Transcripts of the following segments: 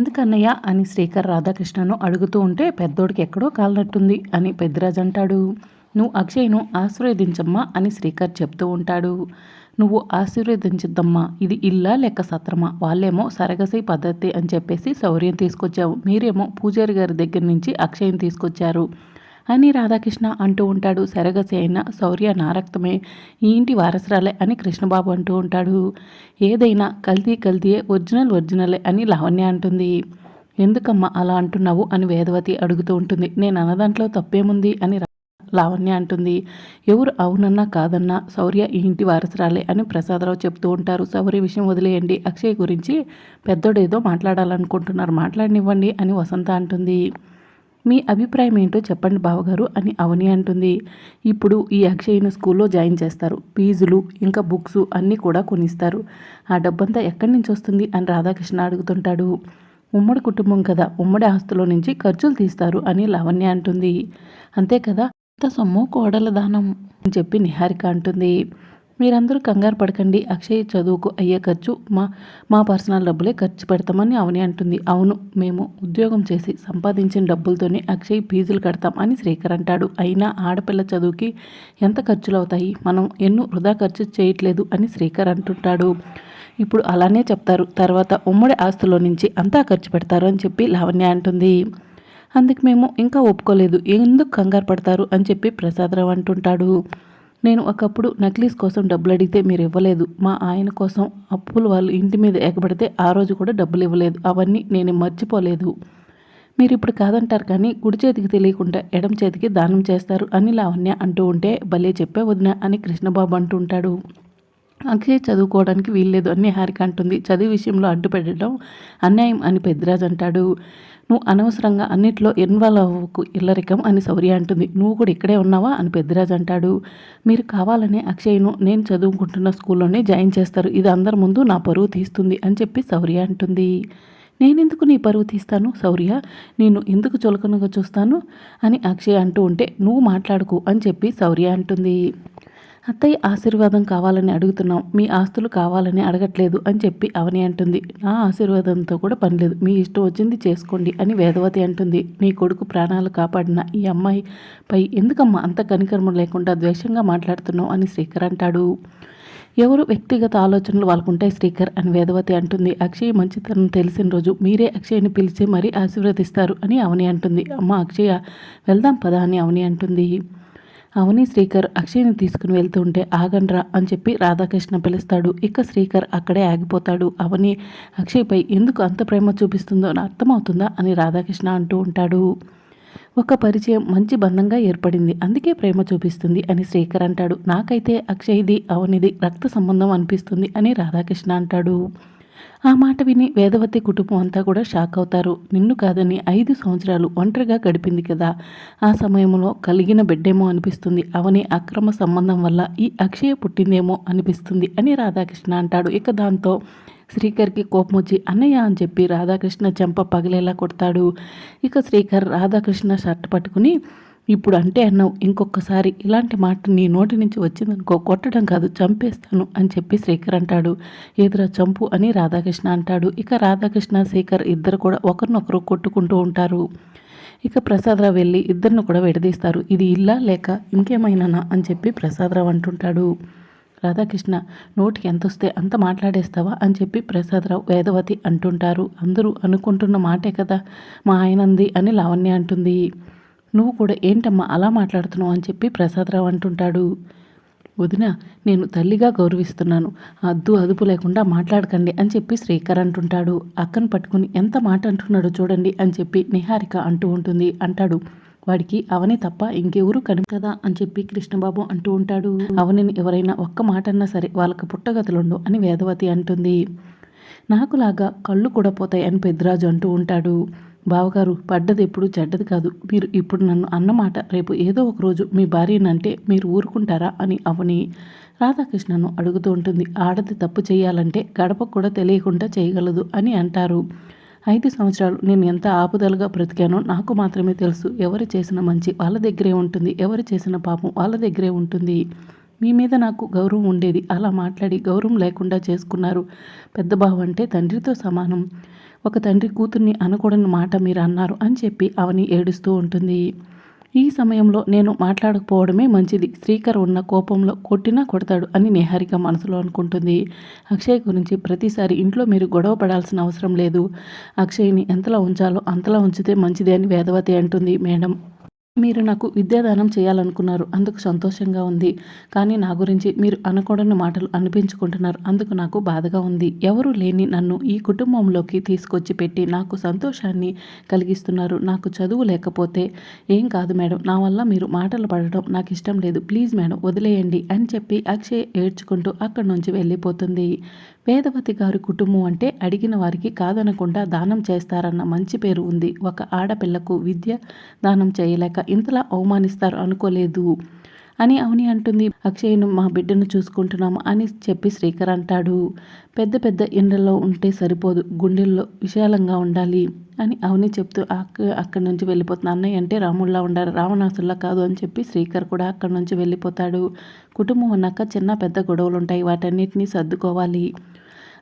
ఎందుకన్నయ్య? అని శ్రీకర్ రాధాకృష్ణను అడుగుతూ ఉంటే పెద్దోడికి ఎక్కడో కాలినట్టుంది అని పెద్దిరాజు అంటాడు. నువ్వు అక్షయ్ను ఆశీర్వదించమ్మా అని శ్రీకర్ చెప్తూ ఉంటాడు. నువ్వు ఆశీర్వదించద్దమ్మా ఇది ఇల్లా లెక్క సత్రమా? వాళ్ళేమో సరగసి పద్ధతి అని చెప్పేసి శౌర్యం తీసుకొచ్చావు. మీరేమో పూజారి గారి దగ్గర నుంచి అక్షయం తీసుకొచ్చారు. అని రాధాకృష్ణ అంటూ ఉంటాడు. సరగసి అయిన శౌర్య నారక్తమే ఈ ఇంటి వారసురాలే అని కృష్ణబాబు అంటూ ఉంటాడు. ఏదైనా కల్తీ కల్తీయే ఒరిజినల్ ఒరిజినలే అని లావణ్య అంటుంది. ఎందుకమ్మా అలా అంటున్నావు అని వేదవతి అడుగుతూ ఉంటుంది. నేను అన్నదాంట్లో తప్పేముంది అని లావణ్య అంటుంది. ఎవరు అవునన్నా కాదన్నా శౌర్య ఈ ఇంటి వారసురాలే అని ప్రసాదరావు చెప్తూ ఉంటారు. శౌర్య విషయం వదిలేయండి. అక్షయ్ గురించి పెద్దోడేదో మాట్లాడాలనుకుంటున్నారు. మాట్లాడనివ్వండి అని వసంత అంటుంది. మీ అభిప్రాయం ఏంటో చెప్పండి బావగారు అని అవని అంటుంది. ఇప్పుడు ఈ అక్షయ్ను స్కూల్లో జాయిన్ చేస్తారు. ఫీజులు ఇంకా బుక్స్ అన్నీ కూడా కొనిస్తారు. ఆ డబ్బంతా ఎక్కడి నుంచి వస్తుంది అని రాధాకృష్ణ అడుగుతుంటాడు. ఉమ్మడి కుటుంబం కదా ఉమ్మడి ఆస్తుల నుంచి ఖర్చులు తీస్తారు అని లావణ్య అంటుంది. అంతే కదా ఇంత సొమ్ము కోడల దానం అని చెప్పి నిహారిక అంటుంది. మీరందరూ కంగారు పడకండి. అక్షయ్ చదువుకు అయ్యే ఖర్చు మా మా పర్సనల్ డబ్బులే ఖర్చు పెడతామని అవని అంటుంది. అవును మేము ఉద్యోగం చేసి సంపాదించిన డబ్బులతోనే అక్షయ్ ఫీజులు కడతాం అని శ్రీకర్ అంటాడు. అయినా ఆడపిల్ల చదువుకి ఎంత ఖర్చులు అవుతాయి మనం ఎన్నో వృధా ఖర్చు చేయట్లేదు అని శ్రీకర్ అంటుంటాడు. ఇప్పుడు అలానే చెప్తారు. తర్వాత ఉమ్మడి ఆస్తులో నుంచి అంతా ఖర్చు పెడతారు అని చెప్పి లావణ్య అంటుంది. అందుకు మేము ఇంకా ఒప్పుకోలేదు. ఎందుకు కంగారు పడతారు అని చెప్పి ప్రసాదరావు అంటుంటాడు. నేను ఒకప్పుడు నక్లీస్ కోసం డబ్బులు అడిగితే మీరు ఇవ్వలేదు మా ఆయన కోసం అప్పులు వాళ్ళు ఇంటి మీద ఎగబడితే ఆ రోజు కూడా డబ్బులు ఇవ్వలేదు అవన్నీ నేను మర్చిపోలేదు. మీరు ఇప్పుడు కాదంటారు కానీ కుడి చేతికి తెలియకుండా ఎడం చేతికి దానం చేస్తారు అని లావణ్య అంటూ ఉంటే భలే చెప్పే వదిన అని కృష్ణబాబు అంటుంటాడు అక్షయ్ చదువుకోవడానికి వీల్లేదు. అని హారిక అంటుంది. చదువు విషయంలో అడ్డు పెట్టడం అన్యాయం అని పెద్దిరాజు అంటాడు. నువ్వు అనవసరంగా అన్నిట్లో ఇన్వాల్వ్ అవ్వకు ఇల్లరికం అని సౌర్య అంటుంది. నువ్వు కూడా ఇక్కడే ఉన్నావా అని పెద్దిరాజు అంటాడు. మీరు కావాలనే అక్షయ్ను నేను చదువుకుంటున్న స్కూల్లోనే జాయిన్ చేస్తారు. ఇది అందరి ముందు నా పరువు తీస్తుంది అని చెప్పి సౌర్య అంటుంది. నేనెందుకు నీ పరువు తీస్తాను? శౌర్య నేను ఎందుకు చులకనగా చూస్తాను? అని అక్షయ్ అంటూ ఉంటే నువ్వు మాట్లాడుకు అని చెప్పి శౌర్య అంటుంది. అత్తయ్య ఆశీర్వాదం కావాలని అడుగుతున్నాం మీ ఆస్తులు కావాలని అడగట్లేదు అని చెప్పి అవని అంటుంది. నా ఆశీర్వాదంతో కూడా పనిలేదు మీ ఇష్టం వచ్చింది చేసుకోండి అని వేదవతి అంటుంది. నీ కొడుకు ప్రాణాలు కాపాడిన ఈ అమ్మాయి పై ఎందుకమ్మా అంత కనికర్మ లేకుండా ద్వేషంగా మాట్లాడుతున్నావు అని శ్రీకర్ అంటాడు. ఎవరు వ్యక్తిగత ఆలోచనలు వాళ్ళకుంటాయి శ్రీకర్ అని వేదవతి అంటుంది. అక్షయ్ మంచితనం తెలిసిన రోజు మీరే అక్షయ్ని పిలిచి మరీ ఆశీర్వదిస్తారు అని అవని అంటుంది. అమ్మ అక్షయ వెళ్దాం పదా అని అవని అంటుంది. అవని శ్రీకర్ అక్షయ్ని తీసుకుని వెళ్తుంటే ఆగండ్రా అని చెప్పి రాధాకృష్ణ పిలుస్తాడు. ఇక శ్రీకర్ అక్కడే ఆగిపోతాడు. అవని అక్షయ్పై ఎందుకు అంత ప్రేమ చూపిస్తుందో అర్థమవుతుందా అని రాధాకృష్ణ అంటూ ఉంటాడు. ఒక పరిచయం మంచి బంధంగా ఏర్పడింది. అందుకే ప్రేమ చూపిస్తుంది అని శ్రీకర్ అంటాడు. నాకైతే అక్షయ్ది అవనిది రక్త సంబంధం అనిపిస్తుంది అని రాధాకృష్ణ అంటాడు. ఆ మాట విని వేదవతి కుటుంబం అంతా కూడా షాక్ అవుతారు. నిన్ను కాదని ఐదు సంవత్సరాలు ఒంటరిగా గడిపింది కదా. ఆ సమయంలో కలిగిన బిడ్డేమో అనిపిస్తుంది. అవని అక్రమ సంబంధం వల్ల ఈ అక్షయ పుట్టిందేమో అనిపిస్తుంది అని రాధాకృష్ణ అంటాడు. ఇక దాంతో శ్రీకర్కి కోపం వచ్చి అన్నయ్య అని చెప్పి రాధాకృష్ణ చెంప పగిలేలా కొడతాడు. ఇక శ్రీకర్ రాధాకృష్ణ షర్ట్ పట్టుకుని ఇప్పుడు అంటే అన్నావు. ఇంకొకసారి ఇలాంటి మాట నీ నోటి నుంచి వచ్చిందనుకో కొట్టడం కాదు చంపేస్తాను అని చెప్పి శ్రీకర్ అంటాడు. ఎదురా చంపు అని రాధాకృష్ణ అంటాడు. ఇక రాధాకృష్ణ శేఖర్ ఇద్దరు కూడా ఒకరినొకరు కొట్టుకుంటూ ఉంటారు. ఇక ప్రసాదరావు వెళ్ళి ఇద్దరిని కూడా విడదీస్తారు. ఇది ఇల్లా లేక ఇంకేమైనానా అని చెప్పి ప్రసాదరావు అంటుంటాడు. రాధాకృష్ణ నోటికి ఎంత వస్తే అంత మాట్లాడేస్తావా అని చెప్పి ప్రసాదరావు వేదవతి అంటుంటారు. అందరూ అనుకుంటున్న మాటే కదా మా ఆయనంది అని లావణ్య అంటుంది. నువ్వు కూడా ఏంటమ్మా అలా మాట్లాడుతున్నావు అని చెప్పి ప్రసాదరావు అంటుంటాడు. వదిన నేను తల్లిగా గౌరవిస్తున్నాను. అద్దు అదుపు లేకుండా మాట్లాడకండి అని చెప్పి శ్రీకర్ అంటుంటాడు. అక్కను పట్టుకుని ఎంత మాట అంటున్నాడో చూడండి అని చెప్పి నిహారిక అంటూ ఉంటుంది. అంటాడు వాడికి అవని తప్ప ఇంకెవరు కని కదా అని చెప్పి కృష్ణబాబు అంటూ ఉంటాడు. అవనిని ఎవరైనా ఒక్క మాట అన్నా సరే వాళ్ళకి పుట్టగతులుండు అని వేదవతి అంటుంది. నాకులాగా కళ్ళు కూడా పోతాయి అని పెద్దిరాజు అంటూ ఉంటాడు. బావగారు పడ్డది ఎప్పుడు చెడ్డది కాదు. మీరు ఇప్పుడు నన్ను అన్నమాట రేపు ఏదో ఒక రోజు మీ భార్యనంటే మీరు ఊరుకుంటారా అని అవని రాధాకృష్ణను అడుగుతూ ఉంటుంది. ఆడది తప్పు చేయాలంటే గడప కూడా తెలియకుండా చేయగలదు అని అంటారు. ఐదు సంవత్సరాలు నేను ఎంత ఆపుదలుగా బ్రతికానో నాకు మాత్రమే తెలుసు. ఎవరు చేసిన మంచి వాళ్ళ దగ్గరే ఉంటుంది. ఎవరు చేసిన పాపం వాళ్ళ దగ్గరే ఉంటుంది. మీ మీద నాకు గౌరవం ఉండేది. అలా మాట్లాడి గౌరవం లేకుండా చేసుకున్నారు. పెద్ద బావ అంటే తండ్రితో సమానం. ఒక తండ్రి కూతుర్ని అనకూడని మాట మీరు అన్నారు అని చెప్పి అవని ఏడుస్తూ ఉంటుంది. ఈ సమయంలో నేను మాట్లాడకపోవడమే మంచిది. శ్రీకర్ ఉన్న కోపంలో కొట్టినా కొడతాడు అని నిహారిక మనసులో అనుకుంటుంది. అక్షయ్ గురించి ప్రతిసారి ఇంట్లో మీరు గొడవ పడాల్సిన అవసరం లేదు. అక్షయ్ని ఎంతలా ఉంచాలో అంతలా ఉంచితే మంచిది అని వేదవతి అంటుంది. మేడం మీరు నాకు విద్యాదానం చేయాలనుకున్నారు. అందుకు సంతోషంగా ఉంది. కానీ నా గురించి మీరు అనకూడని మాటలు అనిపించుకుంటున్నారు. అందుకు నాకు బాధగా ఉంది. ఎవరు లేని నన్ను ఈ కుటుంబంలోకి తీసుకొచ్చి పెట్టి నాకు సంతోషాన్ని కలిగిస్తున్నారు. నాకు చదువు లేకపోతే ఏం కాదు మేడం. నా వల్ల మీరు మాటలు పడడం నాకు ఇష్టం లేదు. ప్లీజ్ మేడం వదిలేయండి అని చెప్పి అక్షయ్ ఏడ్చుకుంటూ అక్కడి నుంచి వెళ్ళిపోతుంది. వేదవతి గారి కుటుంబం అంటే అడిగిన వారికి కాదనకుండా దానం చేస్తారన్న మంచి పేరు ఉంది. ఒక ఆడపిల్లకు విద్య దానం చేయలేక ఇంతలా అవమానిస్తారు అనుకోలేదు. అని అవని అంటుంది. అక్షయ్ను మా బిడ్డను చూసుకుంటున్నాము అని చెప్పి శ్రీకర్ అంటాడు. పెద్ద పెద్ద ఇండల్లో ఉంటే సరిపోదు గుండెల్లో విశాలంగా ఉండాలి అని అవని చెప్తూ అక్క అక్కడి నుంచి వెళ్ళిపోతుంది అన్నయ్య అంటే రాముల్లా ఉండాలి రావణాసుల్లా కాదు అని చెప్పి శ్రీకర్ కూడా అక్కడి నుంచి వెళ్ళిపోతాడు. కుటుంబం అన్నాక చిన్న పెద్ద గొడవలు ఉంటాయి వాటన్నిటినీ సర్దుకోవాలి.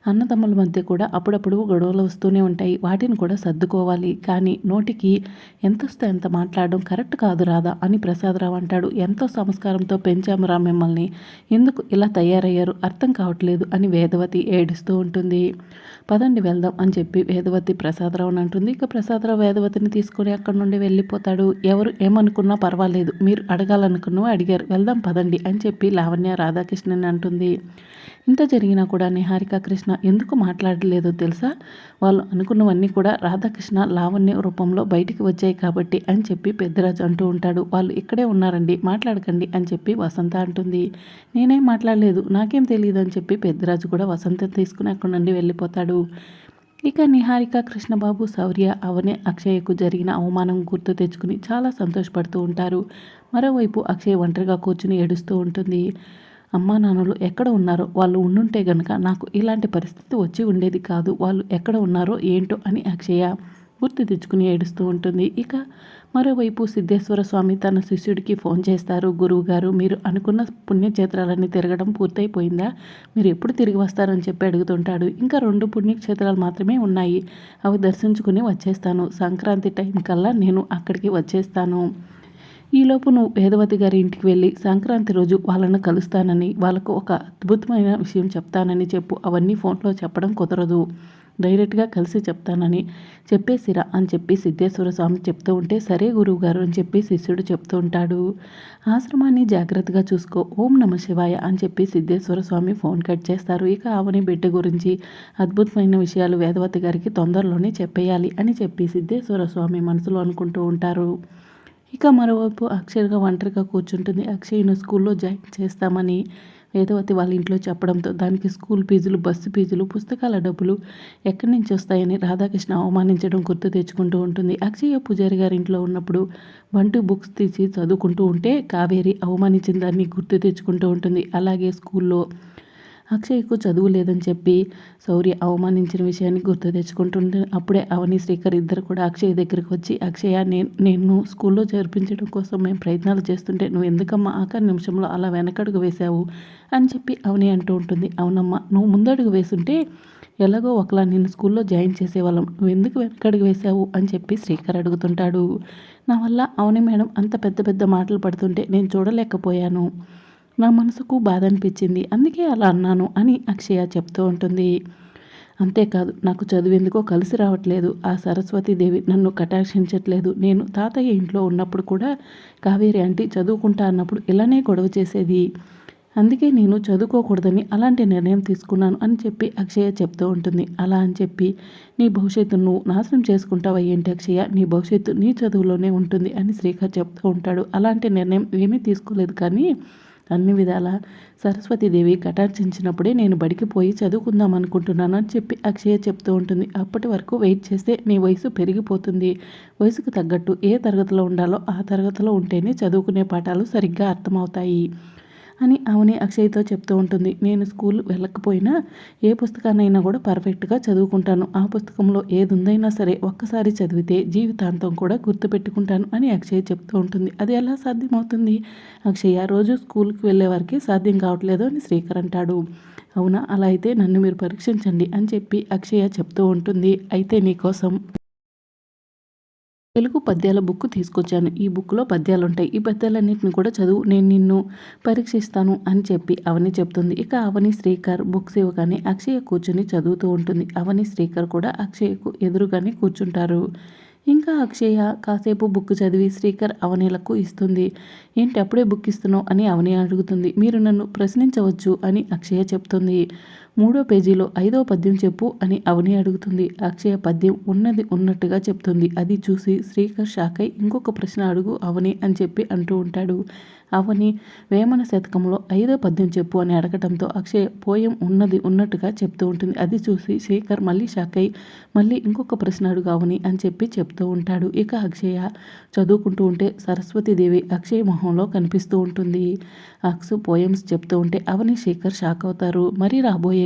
అన్నదమ్ముల మధ్య కూడా అప్పుడప్పుడు గొడవలు వస్తూనే ఉంటాయి. వాటిని కూడా సర్దుకోవాలి. కానీ నోటికి ఎంతొస్తే ఎంత మాట్లాడడం కరెక్ట్ కాదు రాదా అని ప్రసాదరావు అంటాడు. ఎంతో సంస్కారంతో పెంచాము రా మిమ్మల్ని. ఎందుకు ఇలా తయారయ్యారు? అర్థం కావట్లేదు అని వేదవతి ఏడుస్తూ ఉంటుంది. పదండి వెళ్దాం అని చెప్పి వేదవతి ప్రసాదరావు అంటుంది. ఇక ప్రసాదరావు వేదవతిని తీసుకొని అక్కడి నుండి వెళ్ళిపోతాడు. ఎవరు ఏమనుకున్నా పర్వాలేదు. మీరు అడగాలనుకున్నా అడిగారు. వెళ్దాం పదండి అని చెప్పి లావణ్య రాధాకృష్ణని అంటుంది. ఇంత జరిగినా కూడా నిహారిక కృష్ణ ఎందుకు మాట్లాడలేదో తెలుసా? వాళ్ళు అనుకున్నవన్నీ కూడా రాధాకృష్ణ లావణ్య రూపంలో బయటికి వచ్చాయి కాబట్టి అని చెప్పి పెద్దరాజు అంటూ ఉంటాడు. వాళ్ళు ఇక్కడే ఉన్నారండి మాట్లాడకండి అని చెప్పి వసంత అంటుంది. నేనేం మాట్లాడలేదు నాకేం తెలియదు అని చెప్పి పెద్దరాజు కూడా వసంత తీసుకుని అక్కడి నుండి వెళ్ళిపోతాడు. ఇక నిహారిక కృష్ణబాబు శౌర్య అవనే అక్షయ్కు జరిగిన అవమానం గుర్తు తెచ్చుకుని చాలా సంతోషపడుతూ ఉంటారు. మరోవైపు అక్షయ్ ఒంటరిగా కూర్చుని ఏడుస్తూ ఉంటుంది. అమ్మా నాన్నలు ఎక్కడ ఉన్నారో వాళ్ళు ఉండుంటే గనక నాకు ఇలాంటి పరిస్థితి వచ్చి ఉండేది కాదు. వాళ్ళు ఎక్కడ ఉన్నారో ఏంటో అని అక్షయ గుర్తు తెచ్చుకుని ఏడుస్తూ ఉంటుంది. ఇక మరోవైపు సిద్ధేశ్వర స్వామి తన శిష్యుడికి ఫోన్ చేస్తారు. గురువు గారు మీరు అనుకున్న పుణ్యక్షేత్రాలన్నీ తిరగడం పూర్తయిపోయిందా? మీరు ఎప్పుడు తిరిగి వస్తారని చెప్పి అడుగుతుంటాడు. ఇంకా రెండు పుణ్యక్షేత్రాలు మాత్రమే ఉన్నాయి. అవి దర్శించుకుని వచ్చేస్తాను. సంక్రాంతి టైం కల్లా నేను అక్కడికి వచ్చేస్తాను. ఈలోపు నువ్వు వేదవతి గారి ఇంటికి వెళ్ళి సంక్రాంతి రోజు వాళ్ళను కలుస్తానని వాళ్ళకు ఒక అద్భుతమైన విషయం చెప్తానని చెప్పు. అవన్నీ ఫోన్లో చెప్పడం కుదరదు. డైరెక్ట్గా కలిసి చెప్తానని చెప్పేసిరా అని చెప్పి సిద్ధేశ్వర స్వామి చెప్తూ ఉంటే సరే గురువు గారు అని చెప్పి శిష్యుడు చెప్తూ ఉంటాడు. ఆశ్రమాన్ని జాగ్రత్తగా చూసుకో. ఓం నమ శివాయ అని చెప్పి సిద్ధేశ్వర స్వామి ఫోన్ కట్ చేస్తారు. ఇక ఆవని బిడ్డ గురించి అద్భుతమైన విషయాలు వేదవతి గారికి తొందరలోనే చెప్పేయాలి అని చెప్పి సిద్ధేశ్వర స్వామి మనసులో అనుకుంటూ ఉంటారు. ఇక మరోవైపు అక్షయ్గా ఒంటరిగా కూర్చుంటుంది. అక్షయ్ను స్కూల్లో జాయిన్ చేస్తామని వేదవతి వాళ్ళ ఇంట్లో చెప్పడంతో దానికి స్కూల్ ఫీజులు బస్సు ఫీజులు పుస్తకాల డబ్బులు ఎక్కడి నుంచి వస్తాయని రాధాకృష్ణ అవమానించడం గుర్తు తెచ్చుకుంటూ ఉంటుంది. అక్షయ్య పూజారి గారి ఇంట్లో ఉన్నప్పుడు బంటు బుక్స్ తీసి చదువుకుంటూ ఉంటే కావేరి అవమానించిన దాన్ని గుర్తు తెచ్చుకుంటూ ఉంటుంది. అలాగే స్కూల్లో అక్షయ్కు చదువు లేదని చెప్పి శౌర్య అవమానించిన విషయాన్ని గుర్తు తెచ్చుకుంటుంటే అప్పుడే అవని శ్రీకర్ ఇద్దరు కూడా అక్షయ్ దగ్గరికి వచ్చి అక్షయ నేను నేను స్కూల్లో చేర్పించడం కోసం మేము ప్రయత్నాలు చేస్తుంటే నువ్వు ఎందుకమ్మా ఆఖరి నిమిషంలో అలా వెనకడుగు వేశావు? అని చెప్పి అవని అంటూ ఉంటుంది. అవునమ్మా నువ్వు ముందడుగు వేసుంటే ఎలాగో ఒకలా నేను స్కూల్లో జాయిన్ చేసేవాళ్ళం. నువ్వు ఎందుకు వెనకడుగు వేశావు? అని చెప్పి శ్రీకర్ అడుగుతుంటాడు. నా వల్ల అవని మేడం అంత పెద్ద పెద్ద మాటలు పడుతుంటే నేను చూడలేకపోయాను. నా మనసుకు బాధ అనిపించింది అందుకే అలా అన్నాను అని అక్షయ చెప్తూ ఉంటుంది. అంతేకాదు నాకు చదివేందుకో కలిసి రావట్లేదు. ఆ సరస్వతీదేవి నన్ను కటాక్షించట్లేదు. నేను తాతయ్య ఇంట్లో ఉన్నప్పుడు కూడా కావేరి ఆంటీ చదువుకుంటా అన్నప్పుడు ఇలానే గొడవ చేసేది. అందుకే నేను చదువుకోకూడదని అలాంటి నిర్ణయం తీసుకున్నాను అని చెప్పి అక్షయ చెప్తూ ఉంటుంది. అలా అని చెప్పి నీ భవిష్యత్తు నువ్వు నాశనం చేసుకుంటావా ఏంటి అక్షయ? నీ భవిష్యత్తు నీ చదువులోనే ఉంటుంది అని శ్రీకర్ చెప్తూ ఉంటాడు. అలాంటి నిర్ణయం ఏమీ తీసుకోలేదు కానీ అన్ని విధాల సరస్వతీదేవి కటాక్షించినప్పుడే నేను బడికి పోయి చదువుకుందాం అనుకుంటున్నాను అని చెప్పి అక్షయ చెప్తూ ఉంటుంది. అప్పటి వరకు వెయిట్ చేస్తే నీ వయసు పెరిగిపోతుంది. వయసుకు తగ్గట్టు ఏ తరగతిలో ఉండాలో ఆ తరగతిలో ఉంటేనే చదువుకునే పాఠాలు సరిగ్గా అర్థమవుతాయి. అని అవని అక్షయ్తో చెప్తూ ఉంటుంది. నేను స్కూల్ వెళ్ళకపోయినా ఏ పుస్తకాన్నైనా కూడా పర్ఫెక్ట్గా చదువుకుంటాను. ఆ పుస్తకంలో ఏది ఉందైనా సరే ఒక్కసారి చదివితే జీవితాంతం కూడా గుర్తుపెట్టుకుంటాను అని అక్షయ్ చెప్తూ ఉంటుంది. అది ఎలా సాధ్యమవుతుంది? అక్షయ్య రోజు స్కూల్కి వెళ్ళే వారికి సాధ్యం కావట్లేదు అని శ్రీకర్ అంటాడు. అవునా? అలా అయితే నన్ను మీరు పరీక్షించండి అని చెప్పి అక్షయ చెప్తూ ఉంటుంది. అయితే నీకోసం తెలుగు పద్యాల బుక్ తీసుకొచ్చాను. ఈ బుక్లో పద్యాలు ఉంటాయి ఈ పద్యాలన్నింటిని కూడా చదువు. నేను నిన్ను పరీక్షిస్తాను అని చెప్పి అవని చెప్తుంది. ఇక అవని శ్రీకర్ బుక్స్ ఇవ్వగానే అక్షయ కూర్చొని చదువుతూ ఉంటుంది. అవని శ్రీకర్ కూడా అక్షయకు ఎదురుగానే కూర్చుంటారు. ఇంకా అక్షయ కాసేపు బుక్ చదివి శ్రీకర్ అవనీలకు ఇస్తుంది. ఏంటి అప్పుడే బుక్ ఇస్తున్నావు? అని అవని అడుగుతుంది. మీరు నన్ను ప్రశ్నించవచ్చు అని అక్షయ చెప్తుంది. మూడో పేజీలో ఐదో పద్యం చెప్పు అని అవని అడుగుతుంది. అక్షయ పద్యం ఉన్నది ఉన్నట్టుగా చెప్తుంది. అది చూసి శ్రీకర్ షాకై ఇంకొక ప్రశ్న అడుగు అవని అని చెప్పి అంటూ ఉంటాడు. అవని వేమన శతకంలో ఐదో పద్యం చెప్పు అని అడగటంతో అక్షయ పోయం ఉన్నది ఉన్నట్టుగా చెప్తూ ఉంటుంది. అది చూసి శేఖర్ మళ్ళీ షాకై మళ్ళీ ఇంకొక ప్రశ్న అడుగు అవని అని చెప్పి చెప్తూ ఉంటాడు. ఇక అక్షయ చదువుకుంటూ ఉంటే సరస్వతీదేవి అక్షయ మొహంలో కనిపిస్తూ ఉంటుంది. అక్సు పోయమ్స్ చెప్తూ ఉంటే అవని శేఖర్ షాక్ అవుతారు. మరి రాబోయే